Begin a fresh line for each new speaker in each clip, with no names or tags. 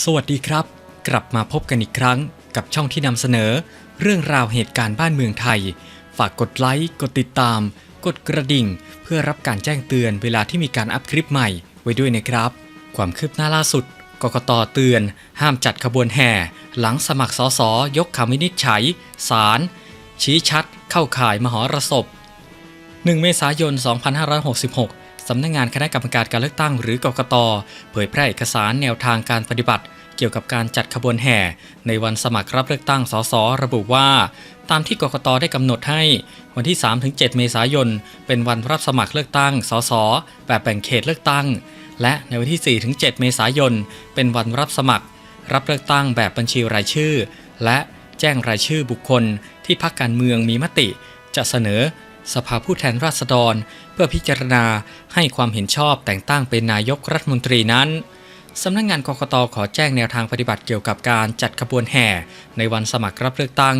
สวัสดีครับ กลับมาพบกันอีกครั้งกับช่องที่นำเสนอ เรื่องราวเหตุการณ์บ้านเมืองไทย ฝากกดไลค์ กดติดตาม กดกระดิ่ง เพื่อรับการแจ้งเตือนเวลาที่มีการอัพคลิปใหม่ไว้ด้วยนะครับ ความคืบหน้าล่าสุดกกตเตือน ห้ามจัดขบวนแห่ หลังสมัครสสยกคำวินิจฉัยศาลชี้ชัด เข้าข่ายมหรสพ 1 เมษายน 2566ำนักงงานคณะกรรมการการเลือกตั้งหรือกกต เผยแพร่เอกสารแนวทางการปฏิบัติ เกี่ยวกับการจัดขบวนแห่ ในวันสมัครรับเลือกตั้งสสระบุว่า ตามที่กกตได้กำหนดให้วันที่ 3-7 เมษายน เป็นวันรับสมัครเลือกตั้งสสแบบแบ่งเขตเลือกตั้ง และในวันที่ 4-7 เมษายน เป็นวันรับสมัคร รับเลือกตั้งแบบบัญชีรายชื่อ และแจ้งรายชื่อบุคคลที่พรรคการเมืองมีมติ จะเสนอ สภาผู้แทนราษฎร เพื่อพิจารณาให้ความเห็นชอบแต่งตั้งเป็นนายกรัฐมนตรีนั้นสำนักงงานกกตขอแจ้งแนวทางปฏิบัติเกี่ยวกับการจัดขบวนแห่ ในวันสมัครรับเลือกตั้ง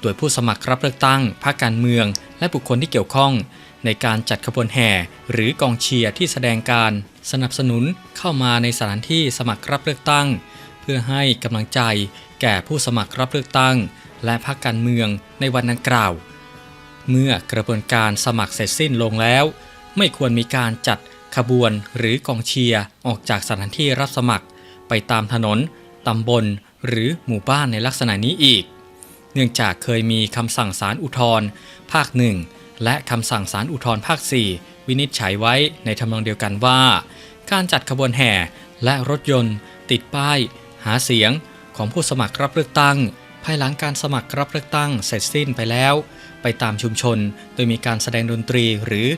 โดยผู้สมัครรับเลือกตั้งพรรคการเมือง และบุคคลที่เกี่ยวข้อง ในการจัดขบวนแห่ หรือกองเชียร์ที่แสดงการ สนับสนุนเข้ามาในสถานที่สมัครรับเลือกตั้ง เพื่อให้กำลังใจ แก่ผู้สมัครรับเลือกตั้ง และพรรคการเมืองในวันดังกล่าว เมื่อกระบวนการสมัครเสร็จสิ้นลงแล้ว ไม่ควรมีการจัดขบวนหรือกองเชียร์ออกจากสถานที่รับสมัคร ไปตามถนน ตำบล หรือหมู่บ้านในลักษณะนี้อีก เนื่องจากเคยมีคำสั่งศาลอุทธรภาคหนึ่งและคำสั่งศาลอุทธรภาค 4 วินิจฉัยไว้ในทำนองเดียวกันว่า การจัดขบวนแห่และรถยนต์ ติดป้าย หาเสียงของผู้สมัครรับเลือกตั้งายหลังการสมัครรับเลือกตั้งเสร็จสิ้นไปแล้ว ไปตามชุมชนโดยมีการแสดงดนตรีหรือ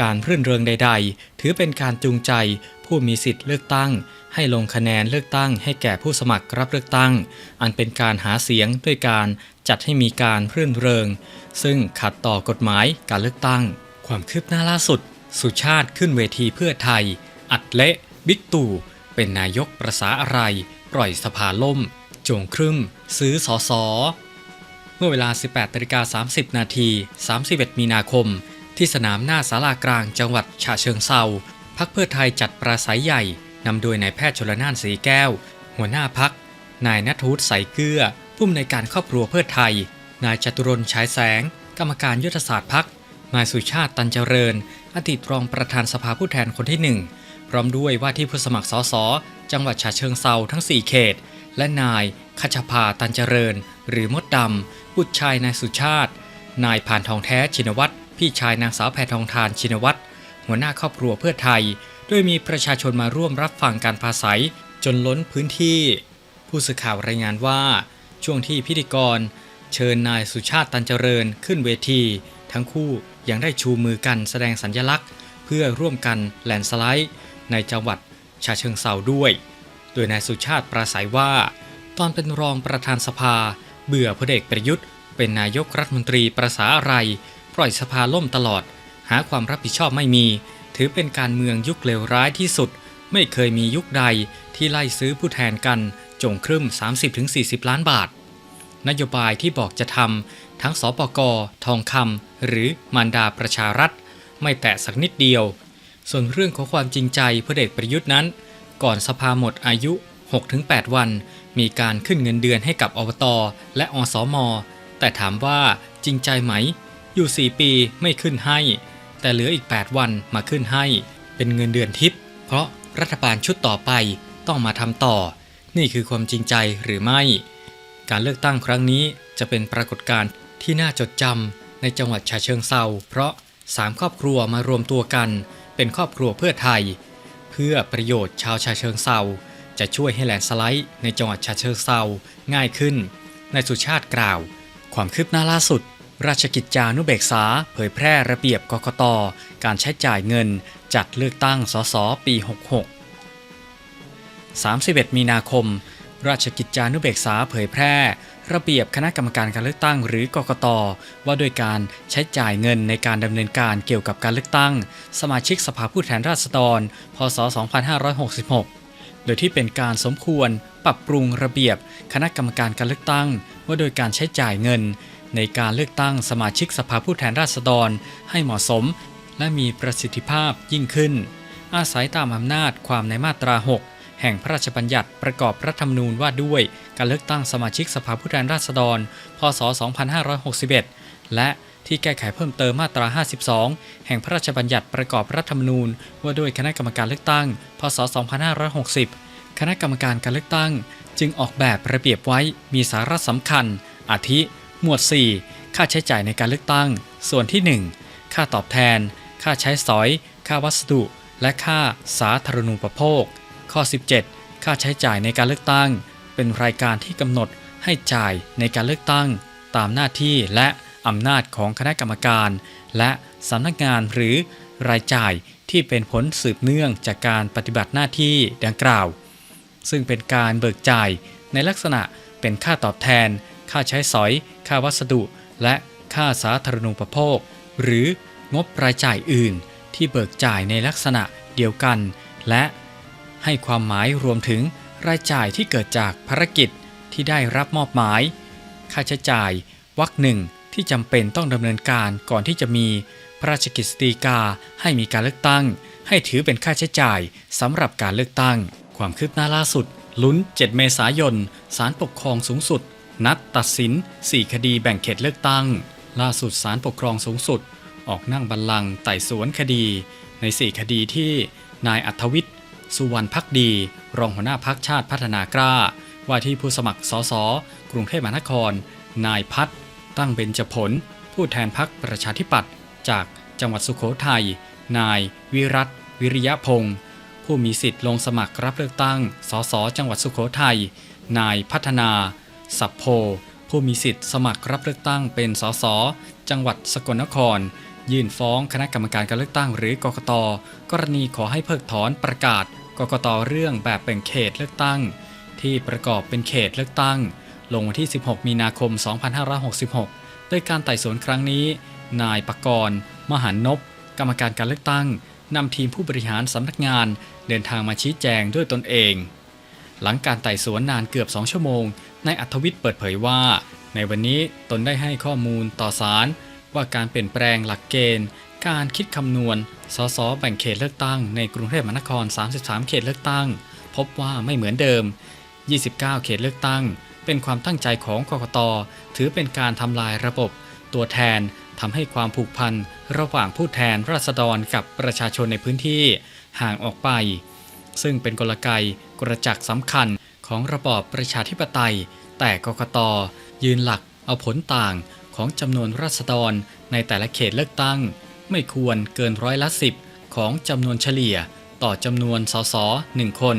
การรื่นเริงใด ๆ ถือเป็นการจูงใจ ผู้มีสิทธิ์เลือกตั้ง ให้ลงคะแนนเลือกตั้ง ให้แก่ผู้สมัครรับเลือกตั้ง อันเป็นการหาเสียงด้วยการจัดให้มีการรื่นเริง ซึ่งขัดต่อกฎหมายการเลือกตั้ง ความคืบหน้าล่าสุด สุชาติขึ้นเวทีเพื่อไทย อัดเละ บิ๊กตู่ เป็นนายกประษาอะไร ปล่อยสภาล่ม โจงครึมซื้อสอสอเมื่อเวลา 18นาฬิกา30 นาที 31 มีนาคม ที่สนามหน้าศาลากลางจังหวัดฉะเชิงเซาพักเพื่อไทยจัดปราศัยใหญ่นำโดยนายแพทย์ชลนานสีแก้ว หัวหน้าพัก นายนัทวุฒิใสเกลือผู้อำนวยการครอบครัวเพื่อไทย นายจตุรนฉายแสง กรรมการยุทธศาสตร์พัก นายสุชาติตันเจริญ อดีตรองประธานสภาผู้แทนคนที่หนึ่งพร้อมด้วยว่าที่ผู้สมัครสสจังหวัดฉะเชิงเซาทั้ง 4 เขต และนายคชภาตันเจริญ หรือมดดำบุตรชายนายสุชาติ นายผ่านทองแท้ชินวัตรพี่ชายนางสาวแพทองทานชินวัตรหัวหน้าครอบครัวเพื่อไทย โดยมีประชาชนมาร่วมรับฟังการปราศัยจนล้นพื้นที่ ผู้สื่อข่าวรายงานว่า ช่วงที่พิธีกร เชิญนายสุชาติตันเจริญขึ้นเวที ทั้งคู่ยังได้ชูมือกันแสดงสัญลักษณ์ เพื่อร่วมกันแลนสไลด์ ในจังหวัดชาเชิงเซาด้วย โดยนายสุชาติปราศัยว่า ตอนเป็นรองประธานสภา เบื่อพลเอกประยุทธ์ เป็นนายกรัฐมนตรีประษาอะไร ปล่อยสภาล่มตลอด หาความรับผิดชอบไม่มี ถือเป็นการเมืองยุคเลวร้ายที่สุด ไม่เคยมียุคใดที่ไล่ซื้อผู้แทนกันจงครึ่ม 30-40 ล้านบาท นโยบายที่บอกจะทำทั้งสปกทองคำหรือมารดาประชารัฐ ไม่แตะสักนิดเดียว ส่วนเรื่องของความจริงใจพลเอกประยุทธ์นั้น ก่อนสภาหมดอายุ 6-8 วัน มีการขึ้นเงินเดือนให้กับอบต และอสมแต่ถามว่าจริงใจไหม อยู่ 4 ปีไม่ขึ้นให้ แต่เหลืออีก 8 วันมาขึ้นให้ เป็นเงินเดือนทิปเพราะรัฐบาลชุดต่อไปต้องมาทำต่อ นี่คือความจริงใจหรือไม่ การเลือกตั้งครั้งนี้จะเป็นปรากฏการณ์ที่น่าจดจำในจังหวัดฉะเชิงเซาเพราะ3ครอบครัวมารวมตัวกัน เป็นครอบครัวเพื่อไทย เพื่อประโยชน์ชาวฉะเชิงเซาจะช่วยให้แลนสไลด์ในจังหวัดฉะเชิงเซาง่ายขึ้น นายสุชาติกล่าว ความคืบหน้าล่าสุด ราชกิจจานุเบกษา เผยแพร่ระเบียบกกต การใช้จ่ายเงิน จัดเลือกตั้งสสปี 66 31 มีนาคม ราชกิจจานุเบกษาเผยแพร่ ระเบียบคณะกรรมการการเลือกตั้งหรือกกต ว่าโดยการใช้จ่ายเงินในการดำเนินการเกี่ยวกับการเลือกตั้ง สมาชิกสภาผู้แทนราษฎร พศ 2566 โดยที่เป็นการสมควรปรับปรุงระเบียบคณะกรรมการการเลือกตั้ง ว่าโดยการใช้จ่ายเงิน ในการเลือกตั้งสมาชิกสภาผู้แทนราษฎร ให้เหมาะสม และมีประสิทธิภาพยิ่งขึ้น อาศัยตามอำนาจความในมาตรา 6 แห่งพระราชบัญญัติประกอบรัฐธรรมนูญว่าด้วยการเลือกตั้งสมาชิกสภาผู้แทนราษฎร พศ 2561 และที่แก้ไขเพิ่มเติมมาตรา 52 แห่งพระราชบัญญัติประกอบรัฐธรรมนูญ ว่าด้วยคณะกรรมการเลือกตั้ง พศ 2560 คณะกรรมการการเลือกตั้ง จึงออกแบบระเบียบไว้มีสาระสำคัญ อาทิ หมวด 4 ค่าใช้จ่ายในการเลือกตั้ง ส่วนที่ 1 ค่าตอบแทน ค่าใช้สอย ค่าวัสดุ และค่าสาธารณูปโภค ข้อ 17 ค่าใช้จ่ายในการเลือกตั้ง เป็นรายการที่กำหนดให้จ่ายในการเลือกตั้ง ตามหน้าที่และอำนาจของคณะกรรมการ และสำนักงานหรือรายจ่ายที่เป็นผลสืบเนื่องจากการปฏิบัติหน้าที่ดังกล่าว ซึ่งเป็นการเบิกจ่ายในลักษณะเป็นค่าตอบแทน ค่าใช้สอย ค่าวัสดุ และค่าสาธารณูปโภค หรืองบรายจ่ายอื่น ที่เบิกจ่ายในลักษณะเดียวกัน และ ให้ความหมายรวมถึงรายจ่ายที่เกิดจากภารกิจที่ได้รับมอบหมาย ค่าใช้จ่าย วรรคหนึ่งที่จำเป็นต้องดำเนินการก่อนที่จะมีพระราชกฤษฎีกาให้มีการเลือกตั้ง ให้ถือเป็นค่าใช้จ่ายสำหรับการเลือกตั้ง ความคืบหน้าล่าสุด ลุ้น 7 เมษายนศาลปกครองสูงสุด นัดตัดสิน 4 คดีแบ่งเขตเลือกตั้ง ล่าสุดศาลปกครองสูงสุด ออกนั่งบัลลังก์ไต่สวนคดี ใน 4 คดีที่นายอัธวิทย์ สุวรรณพักดี รองหัวหน้าพักชาติพัฒนากล้า ว่าที่ผู้สมัครสสกรุงเทพมหานคร นายพัฒน์ตั้งเบญจผล ผู้แทนพักประชาธิปัตย์จากจังหวัดสุโขทัย นาย วิรัตวิริยพงศ์ผู้มีสิทธิ์ลงสมัครรับเลือกตั้ง สสจังหวัดสุโขทัย นายพัฒนา สัพโพ ผู้มีสิทธิ์สมัครรับเลือกตั้งเป็นสสจังหวัดสกลนคร ยื่นฟ้องคณะกรรมการการเลือกตั้งหรือกกตกรณีขอให้เพิกถอนประกาศ กกตเรื่องแบบแบ่งเขตเลือกตั้ง ที่ประกอบเป็นเขตเลือกตั้ง ลงวันที่ 16 มีนาคม 2566 โดยการไต่สวนครั้งนี้ นายปกรณ์ มหันนพกรรมการการเลือกตั้งนำทีมผู้บริหารสำนักงานเดินทางมาชี้แจงด้วยตนเอง หลังการไต่สวนนานเกือบ 2 ชั่วโมง นายอัธวิทย์เปิดเผยว่า ในวันนี้ตนได้ให้ข้อมูลต่อศาลว่าการเปลี่ยนแปลงหลักเกณฑ์ การคิดคำนวณ สส แบ่งเขตเลือกตั้งในกรุงเทพมหานคร 33 เขตเลือกตั้ง พบว่าไม่เหมือนเดิม 29 เขตเลือกตั้ง เป็นความตั้งใจของกกต ถือเป็นการทำลายระบบ ตัวแทนทำให้ความผูกพันระหว่างผู้แทนราษฎรกับประชาชนในพื้นที่ห่างออกไป ซึ่งเป็นกลไกกระจักสำคัญของระบอบประชาธิปไตย แต่กกต ยืนหลักเอาผลต่างของจำนวนราษฎรในแต่ละเขตเลือกตั้ง ไม่ควรเกินร้อยละสิบของจำนวนเฉลี่ยต่อจำนวนสสหนึ่งคน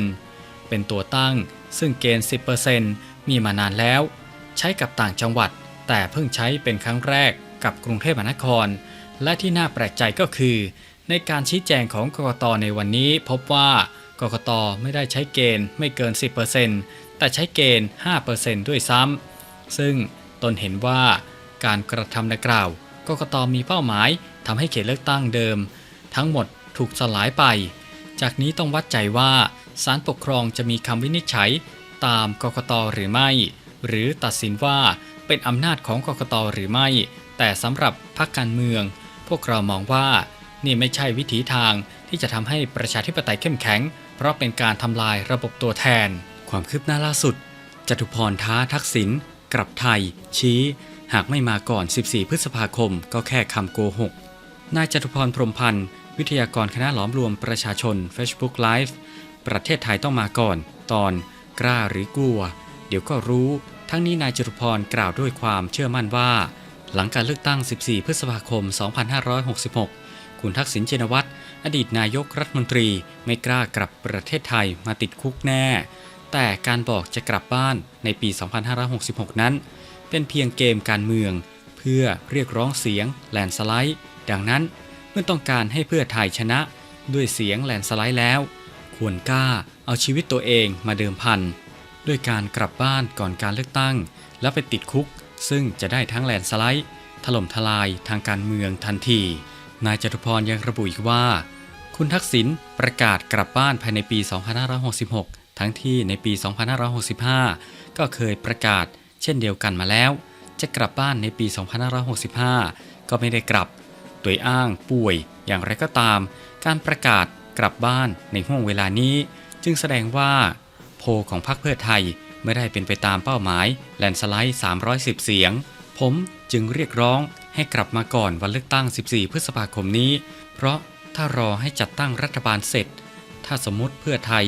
เป็นตัวตั้งซึ่งเกณฑ์ 10%มีมานานแล้ว ใช้กับต่างจังหวัด แต่เพิ่งใช้เป็นครั้งแรกกับกรุงเทพมหานคร และที่น่าแปลกใจก็คือ ในการชี้แจงของกกตในวันนี้พบว่ากกตไม่ได้ใช้เกณฑ์ไม่เกิน 10%แต่ใช้เกณฑ์ 5%ด้วยซ้ำซึ่งตนเห็นว่าการกระทำดังกล่าว กกตมีเป้าหมายทำให้เขตเลือกตั้งเดิม ทั้งหมดถูกสลายไป จากนี้ต้องวัดใจว่าศาลปกครองจะมีคำวินิจฉัยตามกกตหรือไม่ หรือตัดสินว่าเป็นอำนาจของกกตหรือไม่ แต่สำหรับพรรคการเมือง พวกเรามองว่านี่ไม่ใช่วิถีทางที่จะทำให้ประชาธิปไตยเข้มแข็ง เพราะเป็นการทำลายระบบตัวแทน ความคืบหน้าล่าสุดจตุพรท้าทักษิณกลับไทย ชี้ หากไม่มาก่อน 14 พฤษภาคม ก็แค่คำโกหก นายจตุพรพรหมพันธ์ วิทยากรคณะหลอมรวมประชาชน Facebook Live ประเทศไทยต้องมาก่อน ตอนกล้าหรือกลัว เดี๋ยวก็รู้ ทั้งนี้นายจตุพรกล่าวด้วยความเชื่อมั่นว่า หลังการเลือกตั้ง 14 พฤษภาคม 2566 คุณทักษิณชินวัตรอดีตนายกรัฐมนตรีไม่กล้ากลับประเทศไทยมาติดคุกแน่ แต่การบอกจะกลับบ้านในปี 2566 นั้น เป็นเพียงเกมการเมือง เพื่อเรียกร้องเสียงแลนสไลด์ ดังนั้นเมื่อต้องการให้เพื่อไทยชนะด้วยเสียงแลนสไลด์แล้ว ควรกล้าเอาชีวิตตัวเองมาเดิมพันด้วยการกลับบ้านก่อนการเลือกตั้ง แล้วไปติดคุก ซึ่งจะได้ทั้งแลนสไลด์ ถล่มทลายทางการเมืองทันที นายจตุพรยังระบุอีกว่า คุณทักษิณประกาศกลับบ้านภายในปี 2566 ทั้งที่ในปี 2565 ก็เคยประกาศ เช่นเดียวกันมาแล้ว จะกลับบ้านในปี 2565 ก็ไม่ได้กลับ โดยอ้างป่วยอย่างไรก็ตาม การประกาศกลับบ้านในห่วงเวลานี้ จึงแสดงว่า โพลของพรรคเพื่อไทยไม่ได้เป็นไปตามเป้าหมายแลนสไลด์ 310 เสียง ผมจึงเรียกร้องให้กลับมาก่อนวันเลือกตั้ง 14 พฤษภาคมนี้ เพราะถ้ารอให้จัดตั้งรัฐบาลเสร็จ ถ้าสมมติเพื่อไทย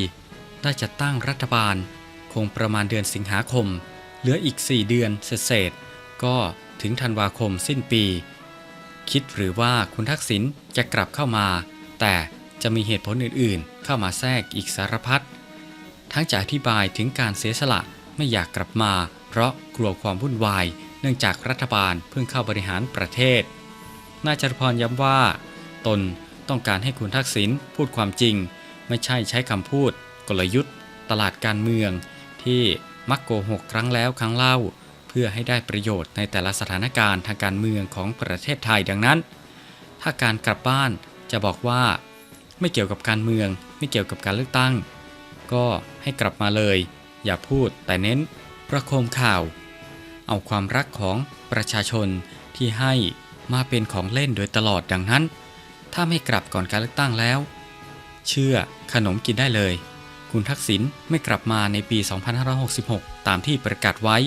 ได้จัดตั้งรัฐบาล คงประมาณเดือนสิงหาคม เหลืออีก 4 เดือนเศษก็ถึงธันวาคมสิ้นปี คิดหรือว่าคุณทักษิณจะกลับเข้ามา แต่จะมีเหตุผลอื่นๆ เข้ามาแทรกอีกสารพัดทั้งจะอธิบายถึงการเสียสละไม่อยากกลับมา เพราะกลัวความวุ่นวาย เนื่องจากรัฐบาลเพิ่งเข้าบริหารประเทศ นายจตุพรย้ำว่า ตนต้องการให้คุณทักษิณพูดความจริง ไม่ใช่ใช้คำพูด กลยุทธ์ ตลาดการเมืองที่ มักโกหกครั้งแล้วครั้งเล่า เพื่อให้ได้ประโยชน์ในแต่ละสถานการณ์ทางการเมืองของประเทศไทยดังนั้น ถ้าการกลับบ้านจะบอกว่า ไม่เกี่ยวกับการเมือง ไม่เกี่ยวกับการเลือกตั้ง ก็ให้กลับมาเลย อย่าพูดแต่เน้นประโคมข่าว เอาความรักของประชาชนที่ให้มาเป็นของเล่นโดยตลอดดังนั้น ถ้าไม่กลับก่อนการเลือกตั้งแล้ว เชื่อขนมกินได้เลย คุณทักษิณไม่กลับมาในปี 2566 ตามที่ประกาศไว้